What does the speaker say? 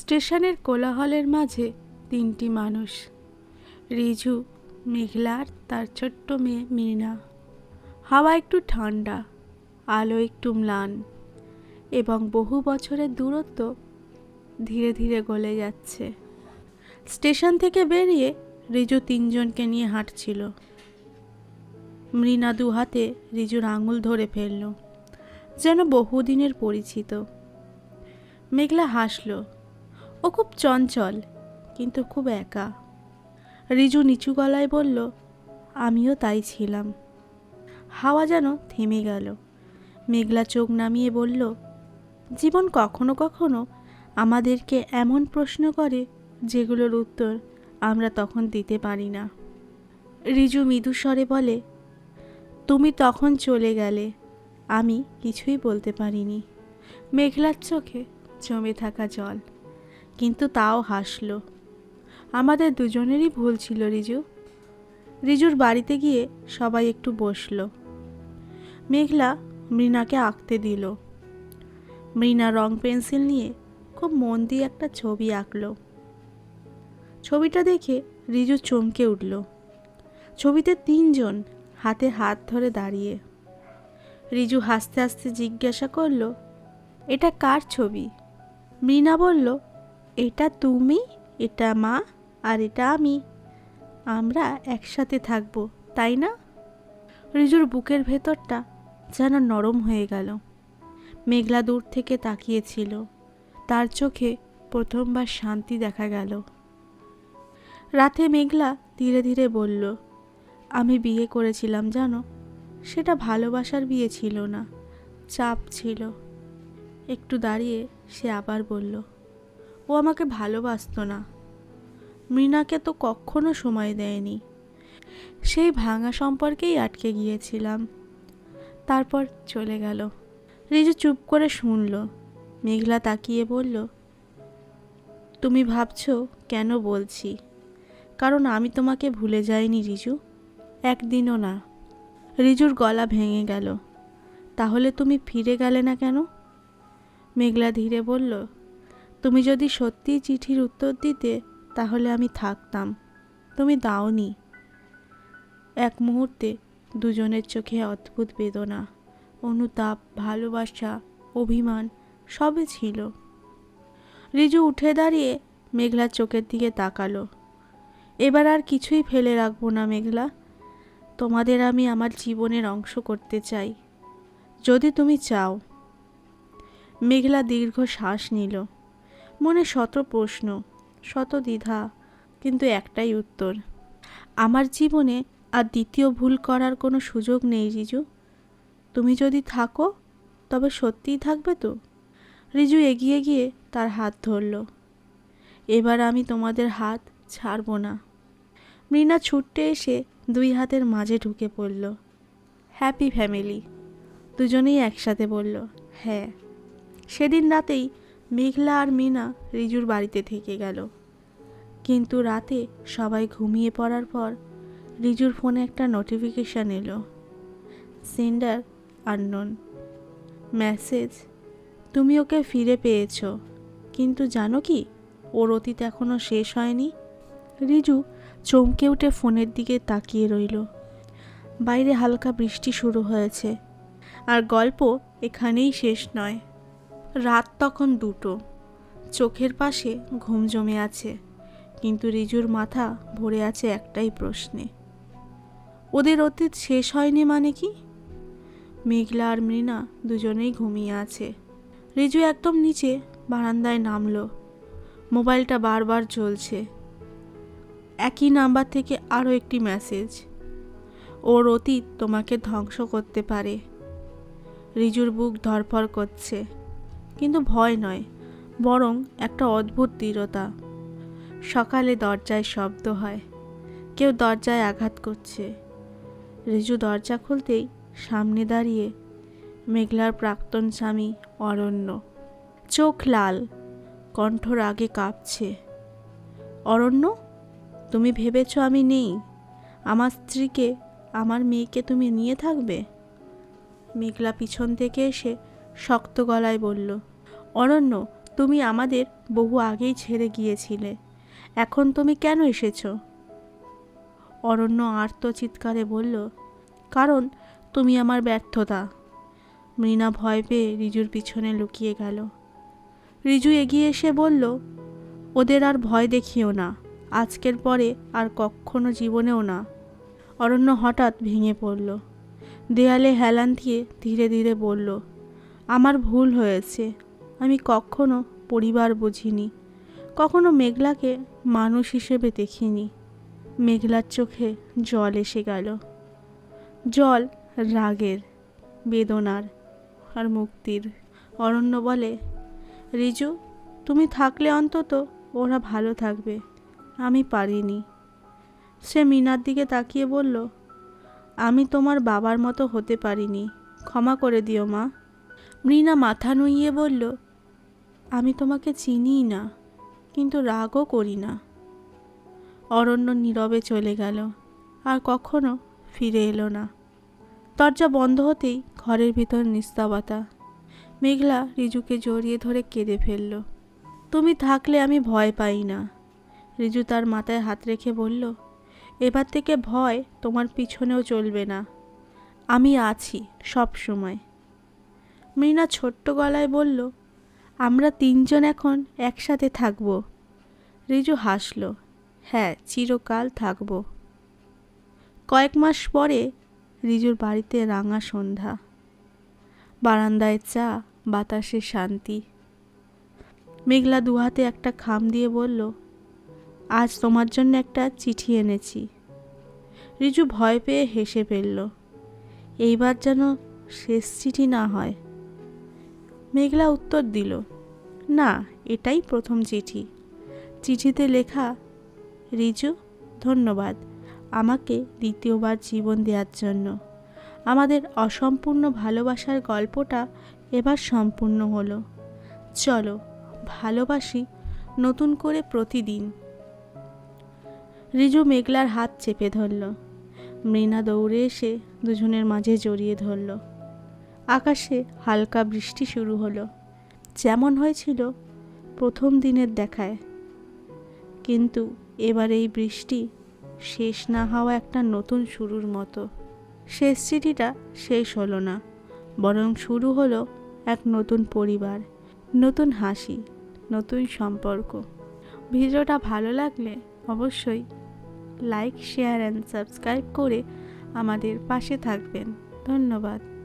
স্টেশনের কোলাহলের মাঝে তিনটি মানুষ। রিজু মেঘলার তার ছোট্ট মেয়ে মীনা হাওয়া একটু ঠান্ডা, আলো একটু ম্লান এবং বহু বছরের দূরত্ব ধীরে ধীরে গলে যাচ্ছে। স্টেশন থেকে বেরিয়ে রিজু তিনজনকে নিয়ে হাঁটছিল। মৃণা দু হাতে রিজুর আঙুল ধরে ফেলল, যেন বহুদিনের পরিচিত। মেঘলা হাসল ও খুব চঞ্চল, কিন্তু খুব একা। রিজু নিচু গলায় বলল, আমিও তাই ছিলাম। হাওয়া যেন থেমে গেল। মেঘলা চোখ নামিয়ে বলল, জীবন কখনো কখনো আমাদেরকে এমন প্রশ্ন করে যেগুলোর উত্তর আমরা তখন দিতে পারি না। রিজু মৃদু স্বরে বলে, তুমি তখন চলে গেলে আমি কিছুই বলতে পারিনি। মেঘলার চোখে জমে থাকা জল। কিন্তু তাও হাসলো। আমাদের দুজনেরই ভুল ছিল, রিজু। রিজুর বাড়িতে গিয়ে সবাই একটু বসল। মেঘলা মৃণাকে আঁকতে দিল। মৃণা রং পেন্সিল নিয়ে খুব মন দিয়ে একটা ছবি আঁকলো। ছবিটা দেখে রিজু চমকে উঠল। ছবিতে তিনজন হাতে হাত ধরে দাঁড়িয়ে। রিজু হাসতে হাসতে জিজ্ঞাসা করল, এটা কার ছবি? মৃণা বলল এটা তুমি, এটা মা, আর এটা আমি। আমরা একসাথে থাকব, তাই না? রিজুর বুকের ভেতরটা যেন নরম হয়ে গেল। মেঘলা দূর থেকে তাকিয়েছিল। তার চোখে প্রথমবার শান্তি দেখা গেল। রাতে মেঘলা ধীরে ধীরে বলল, আমি বিয়ে করেছিলাম, জানো? সেটা ভালোবাসার বিয়ে ছিল না, চাপ ছিল। একটু দাঁড়িয়ে সে আবার বলল ও আমাকে ভালোবাসতো না। মৃণাকে তো কখনো সময় দেয়নি। সেই ভাঙা সম্পর্কেই আটকে গিয়েছিলাম। তারপর চলে গেল। রিজু চুপ করে শুনল। মেঘলা তাকিয়ে বলল, তুমি ভাবছ কেন বলছি? কারণ আমি তোমাকে ভুলে যাইনি রিজু। একদিনও না রিজুর গলা ভেঙে গেল। তাহলে তুমি ফিরে গেলে না কেন মেঘলা ধীরে বলল তুমি যদি সত্যিই চিঠির উত্তর দিতে, তাহলে আমি থাকতাম। তুমি দাওনি। এক মুহূর্তে দুজনের চোখে অদ্ভুত বেদনা, অনুতাপ, ভালোবাসা, অভিমান, সবই ছিল। রিজু উঠে দাঁড়িয়ে মেঘলার চোখের দিকে তাকালো। এবার আর কিছুই ফেলে রাখব না, মেঘলা। তোমাদের আমি আমার জীবনের অংশ করতে চাই। যদি তুমি চাও। মেঘলা দীর্ঘ শ্বাস নিল। মনে শত প্রশ্ন, শত দ্বিধা, কিন্তু একটাই উত্তর। আমার জীবনে আর দ্বিতীয় ভুল করার কোনো সুযোগ নেই, রিজু। তুমি যদি থাকো, তবে সত্যিই থাকবে তো? রিজু এগিয়ে গিয়ে তার হাত ধরল। এবার আমি তোমাদের হাত ছাড়বো না। মৃণা ছুটতে এসে দুই হাতের মাঝে ঢুকে পড়ল। হ্যাপি ফ্যামিলি, দুজনেই একসাথে বলল। হ্যাঁ। সেদিন রাতেই মেঘলা আর মিনা রিজুর বাড়িতে থেকে গেল। কিন্তু রাতে সবাই ঘুমিয়ে পড়ার পর রিজুর ফোনে একটা নোটিফিকেশান এলো। সেন্ডার আননোন মেসেজ তুমি ওকে ফিরে পেয়েছ, কিন্তু জানো কি, ওর অতীত এখনও শেষ হয়নি? রিজু চমকে উঠে ফোনের দিকে তাকিয়ে রইল। বাইরে হালকা বৃষ্টি শুরু হয়েছে, আর গল্প এখানেই শেষ নয়। রাত তখন দুটো। চোখের পাশে ঘুম জমে আছে, কিন্তু রিজুর মাথা ভরে আছে একটাই প্রশ্নে। ওদের অতীত শেষ হয়নি মানে কি? মেঘলা আর মৃণা দুজনেই ঘুমিয়ে আছে। রিজু একদম নিচে বারান্দায় নামলো। মোবাইলটা বারবার চলছে একই নাম্বার থেকে আরও একটি মেসেজ। ওর অতীত তোমাকে ধ্বংস করতে পারে। রিজুর বুক ধরফর করছে। কিন্তু ভয় নয়, বরং একটা অদ্ভুত দৃঢ়তা। সকালে দরজায় শব্দ হয়, কেউ দরজায় আঘাত করছে। রিজু দরজা খুলতেই সামনে দাঁড়িয়ে মেঘলার প্রাক্তন স্বামী অরণ্য। চোখ লাল কণ্ঠ রাগে কাঁপছে। অরণ্য, তুমি ভেবেছ আমি নেই? আমার স্ত্রীকে, আমার মেয়েকে তুমি নিয়ে থাকবে? মেঘলা পিছন থেকে এসে শক্ত গলায় বলল অরণ্য তুমি আমাদের বহু আগেই ছেড়ে গিয়েছিলে। এখন তুমি কেন এসেছ? অরণ্য আর্ত চিৎকারে বলল, কারণ তুমি আমার ব্যর্থতা। মৃণা ভয় পেয়ে রিজুর পিছনে লুকিয়ে গেল। রিজু এগিয়ে এসে বলল, ওদের আর ভয় দেখিও না। আজকের পরে আর কখনো জীবনেও না। অরণ্য হঠাৎ ভেঙে পড়ল। দেয়ালে হেলান দিয়ে ধীরে ধীরে বলল আমার ভুল হয়েছে। আমি কখনো পরিবার বুঝিনি। কখনো মেঘলাকে মানুষ হিসেবে দেখিনি। মেঘলার চোখে জল এসে গেল। জল রাগের, বেদনার আর মুক্তির। অরণ্য বলে, রিজু, তুমি থাকলে অন্তত ওরা ভালো থাকবে। আমি পারিনি। সে মিনার দিকে তাকিয়ে বলল, আমি তোমার বাবার মতো হতে পারিনি। ক্ষমা করে দিও মা। মৃণা মাথা নুইয়ে বলল, আমি তোমাকে চিনি না, কিন্তু রাগও করি না। অরণ্য নীরবে চলে গেল, আর কখনো ফিরে এলো না। দরজা বন্ধ হতেই ঘরের ভিতর নিস্তবতা। মেঘলা রিজুকে জড়িয়ে ধরে কেঁদে ফেলল, তুমি থাকলে আমি ভয় পাই না। রিজু তার মাথায় হাত রেখে বলল, এবার থেকে ভয় তোমার পিছনেও চলবে না। আমি আছি সব সময় মৃণা ছোট্ট গলায় বলল, আমরা তিনজন এখন একসাথে থাকব। রিজু হাসল হ্যাঁ চিরকাল থাকব। কয়েক মাস পরে রিজুর বাড়িতে রাঙা সন্ধ্যা। বারান্দায় চা, বাতাসে শান্তি। মেঘলা দুহাতে একটা খাম দিয়ে বলল, আজ তোমার জন্য একটা চিঠি এনেছি। রিজু ভয় পেয়ে হেসে ফেলল, এইবার যেন শেষ চিঠি না হয়। মেঘলা উত্তর দিল, না, এটাই প্রথম চিঠি। চিঠিতে লেখা, রিজু, ধন্যবাদ, আমাকে দ্বিতীয়বার জীবন দেওয়ার জন্য। আমাদের অসম্পূর্ণ ভালোবাসার গল্পটা এবার সম্পূর্ণ হলো। চলো, ভালোবাসি নতুন করে প্রতিদিন। রিজু মেঘলার হাত চেপে ধরল। মৃণা দৌড়ে এসে দুজনের মাঝে জড়িয়ে ধরল। আকাশে হালকা বৃষ্টি শুরু হলো। যেমন হয়েছিল প্রথম দিনের দেখায়। কিন্তু এবার এই বৃষ্টি শেষ না হওয়া একটা নতুন শুরুর মতো। শেষ চিঠিটা শেষ হলো না, বরং শুরু হলো এক নতুন পরিবার, নতুন হাসি, নতুন সম্পর্ক। ভিডিওটা ভালো লাগলে অবশ্যই লাইক, শেয়ার অ্যান্ড সাবস্ক্রাইব করে আমাদের পাশে থাকবেন। ধন্যবাদ।